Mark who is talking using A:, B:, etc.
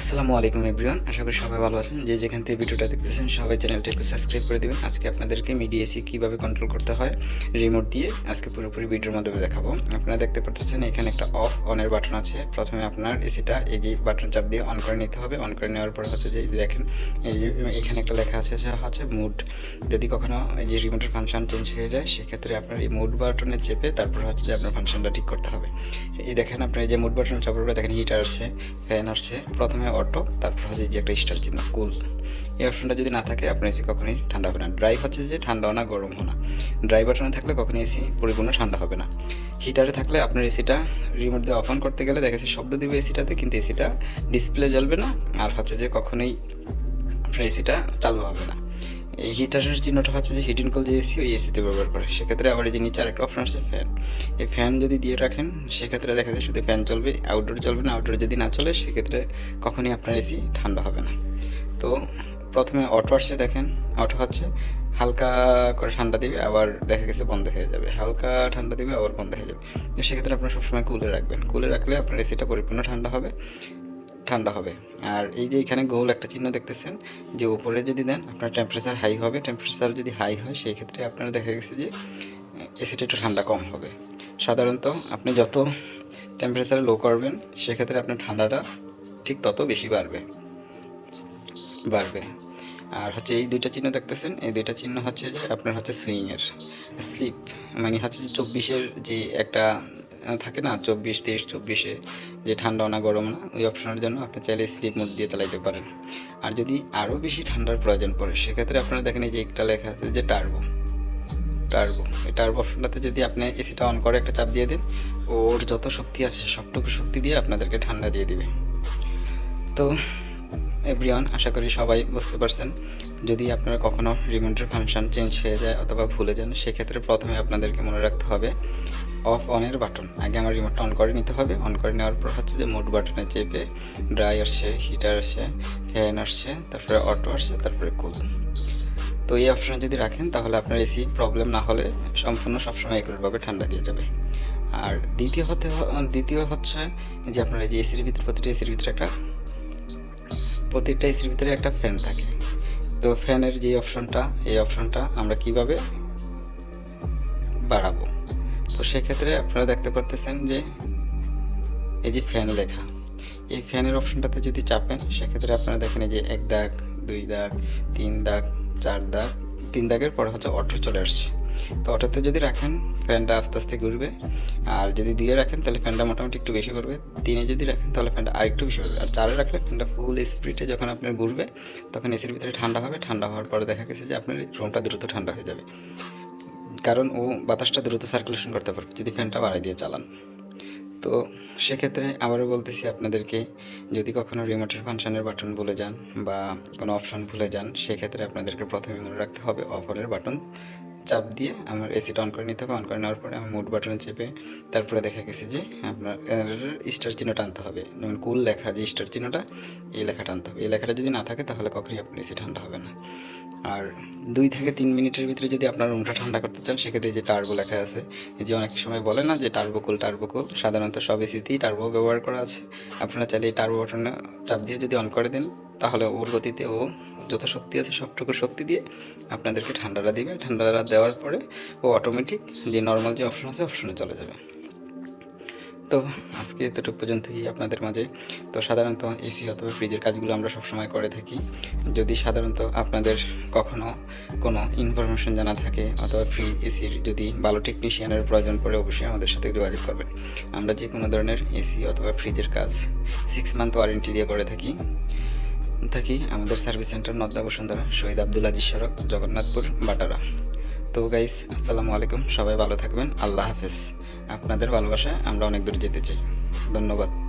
A: আসসালামু আলাইকুম এভরিওয়ান আশা করি সবাই ভালো আছেন। যে যেখান থেকে ভিডিওটা দেখতেছেন, সবাই চ্যানেলটা একটু সাবস্ক্রাইব করে দেবেন। আজকে আপনাদেরকে মিডিয়া এসি কীভাবে কন্ট্রোল করতে হয় রিমোট দিয়ে আজকে পুরোপুরি ভিডিওর মাধ্যমে দেখাবো। আপনারা দেখতে পাচ্ছেন এখানে একটা অফ অনের বাটন আছে। প্রথমে আপনার এসিটা এই যে বাটন চাপ দিয়ে অন করে নিতে হবে। অন করে নেওয়ার পর হচ্ছে যে দেখেন, এই যে এখানে একটা লেখা আছে, সেটা হচ্ছে মুড যদি কখনো এই যে রিমোটের ফাংশন চেঞ্জ হয়ে যায়, সেক্ষেত্রে আপনার এই মুড বাটনে চেপে তারপর হচ্ছে যে আপনার ফাংশনটা ঠিক করতে হবে। এই দেখেন, আপনার এই যে মুড বাটন চাপার পরে দেখেন হিটার আসছে ফ্যান আসছে। প্রথমে অটো, তারপর হচ্ছে যে একটা স্টার চিহ্ন কুল এই অপশনটা যদি না থাকে, আপনার এসি কখনোই ঠান্ডা হবে না। ড্রাইভ হচ্ছে যে ঠান্ডাও না, গরমও না। ড্রাই বাটনে থাকলে কখনোই এসি পরিপূর্ণ ঠান্ডা হবে না। হিটারে থাকলে আপনার এসিটা রিমোট দিয়ে অফ অন করতে গেলে দেখা যাচ্ছে শব্দ দিবে এসিটাতে কিন্তু এসিটা ডিসপ্লে জ্বলবে না। আর হচ্ছে যে কখনোই আপনার এসিটা চালু হবে না। এই হিটারের চিহ্নটা হচ্ছে যে হিটিং কল যে এসি ওই এসিতে ব্যবহার করে সেক্ষেত্রে আবার এই যে নিচে আরেকটা অপশন আছে ফ্যান এই ফ্যান যদি দিয়ে রাখেন, সেক্ষেত্রে দেখা যায় শুধু ফ্যান চলবে আউটডোর চলবে না আউটডোর যদি না চলে, সেক্ষেত্রে কখনই আপনার এসি ঠান্ডা হবে না। তো প্রথমে অটো আসছে দেখেন অটো হচ্ছে হালকা করে ঠান্ডা দিবে, আবার দেখা গেছে বন্ধ হয়ে যাবে। হালকা ঠান্ডা দিবে, আবার বন্ধ হয়ে যাবে। সেক্ষেত্রে আপনার সবসময় কুলে রাখবেন। কুলে রাখলে আপনার এসিটা পরিপূর্ণ ঠান্ডা হবে। ঠান্ডা হবে। আর এই যে এখানে গোল একটা চিহ্ন দেখতেছেন, যে উপরে যদি দেন আপনার টেম্পারেচার হাই হবে। টেম্পারেচার যদি হাই হয়, সেই ক্ষেত্রে আপনার দেখা গেছে যে এসিটা একটু ঠান্ডা কম হবে। সাধারণত আপনি যত টেম্পারেচার লো করবেন, সেক্ষেত্রে আপনার ঠান্ডাটা ঠিক তত বেশি বাড়বে। বাড়বে। আর হচ্ছে এই দুইটা চিহ্ন দেখতেছেন, এই দুইটা চিহ্ন হচ্ছে যে আপনার হচ্ছে সুইংয়ের স্লিপ মানে হচ্ছে যে চব্বিশের যে একটা থাকে না, চব্বিশ তেইশ চব্বিশে যে ঠান্ডা না গরম না, ওই অপশনের জন্য আপনি চাইলে স্লিপ মোড দিয়ে চালাইতে পারেন। আর যদি আরও বেশি ঠান্ডার প্রয়োজন পড়ে, সেক্ষেত্রে আপনারা দেখেন এই যে একটা লেখা আছে যে টার্বো টার্বো এই টার্বো অপশনটাতে যদি আপনি এসিটা অন করে একটা চাপ দিয়ে দেন, ওর যত শক্তি আছে সবটুকু শক্তি দিয়ে আপনাদেরকে ঠান্ডা দিয়ে দিবে। তো এভরিওয়ান আশা করি সবাই বুঝতে পারছেন। যদি আপনারা কখনো রিমোটের ফাংশন চেঞ্জ হয়ে যায় অথবা ভুলে যান, সেক্ষেত্রে প্রথমে আপনাদেরকে মনে রাখতে হবে অফ অনের বাটন। আগে আমার রিমোটটা অন করে নিতে হবে। অন করে নেওয়ার পর হচ্ছে যে মোড বাটনে চেপে ড্রাই আসছে হিটার আসছে ফ্যান আসছে, তারপরে অটো আসছে, তারপরে কুল তো এই অপশনে যদি রাখেন, তাহলে আপনার এসি প্রবলেম না হলে সম্পূর্ণ সবসময় একইভাবে ঠান্ডা দিয়ে যাবে। আর দ্বিতীয় হতে দ্বিতীয় হচ্ছে যে আপনার এই যে এসির ভিতরে, প্রতিটা এসির ভিতরে একটা প্রত্যেকটা এসির ভিতরে একটা ফ্যান থাকে। তো ফ্যানের যে অপশনটা এই অপশনটা আমরা কীভাবে বাড়াবো? তো সেক্ষেত্রে আপনারা দেখতে পারতেছেন যে এই যে ফ্যান লেখা, এই ফ্যানের অপশনটাতে যদি চাপেন, সেক্ষেত্রে আপনারা দেখেন এই যে এক দাগ, দুই দাগ, তিন দাগ, চার দাগ, তিন দাগের পরে হচ্ছে অটো চলে আসছে। তো অটোতে যদি রাখেন ফ্যানটা আস্তে আস্তে ঘুরবে। আর যদি দুইয়ে রাখেন, তাহলে ফ্যানটা মোটামুটি একটু বেশি করবে। তিনে যদি রাখেন, তাহলে ফ্যানটা আরেকটু বেশি করবে। আর চারে রাখলে ফ্যানটা ফুল স্পিডে যখন আপনার ঘুরবে, তখন এসির ভিতরে ঠান্ডা হবে। ঠান্ডা হওয়ার পরে দেখা গেছে যে আপনার রুমটা দ্রুত ঠান্ডা হয়ে যাবে। কারণ ও বাতাসটা দ্রুত সার্কুলেশন করতে পারবে, যদি ফ্যানটা বাড়াই দিয়ে চালান। তো সেক্ষেত্রে আবারও বলতেছি আপনাদেরকে, যদি কখনও রিমোটের ফাংশনের বাটন ভুলে যান বা কোনো অপশন ভুলে যান, সেক্ষেত্রে আপনাদেরকে প্রথমে মনে রাখতে হবে অফারের বাটন চাপ দিয়ে আমার এসিটা অন করে নিতে হবে। অন করে নেওয়ার পরে আমার মুড বাটনে চেপে তারপরে দেখা গেছে যে আপনার স্টার চিহ্নটা আনতে হবে। যেমন কুল লেখা যে স্টার চিহ্নটা, এই লেখাটা আনতে হবে। এই লেখাটা যদি না থাকে তাহলে কখনই আপনার এসি ঠান্ডা হবে না। আর দুই থেকে তিন মিনিটের ভিতরে যদি আপনার রুমটা ঠান্ডা করতে চান, সেক্ষেত্রে যে টার্বো লেখা আছে যে অনেক সময় বলে না যে টার্বোকুল টার্বোকুল সাধারণত সব এসিতেই টার্বো ব্যবহার করা আছে। আপনারা চাইলে এই টার্বো বাটনে চাপ দিয়ে যদি অন করে দেন তাহলে ওর গতিতে ও যত শক্তি আছে সবটুকু শক্তি দিয়ে আপনাদেরকে ঠান্ডাটা দিবে। ঠান্ডাটা দেওয়ার পরে ও অটোমেটিক যে নর্মাল যে অপশন আছে অপশনে চলে যাবে। তো আজকে এতটুকু পর্যন্তই আপনাদের মাঝে। তো সাধারণত এসি অথবা ফ্রিজের কাজগুলো আমরা সবসময় করে থাকি। যদি সাধারণত আপনাদের কখনো কোনো ইনফরমেশন জানা থাকে অথবা ফ্রি এসির যদি ভালো টেকনিশিয়ানের প্রয়োজন পড়ে, অবশ্যই আমাদের সাথে যোগাযোগ করবেন। আমরা যে কোনো ধরনের এসি অথবা ফ্রিজের কাজ সিক্স মান্থ ওয়ারেন্টি দিয়ে করে থাকি। থাকি আমাদের সার্ভিস সেন্টার নদ্দা বসুন্ধরা, শহীদ আব্দুল আজিজ সড়ক, জগন্নাথপুর, বাটারা। তো গাইস আসসালামু আলাইকুম, সবাই ভালো থাকবেন, আল্লাহ হাফেজ। আপনাদের ভালোবাসায় আমরা অনেক দূর যেতে চাই। ধন্যবাদ।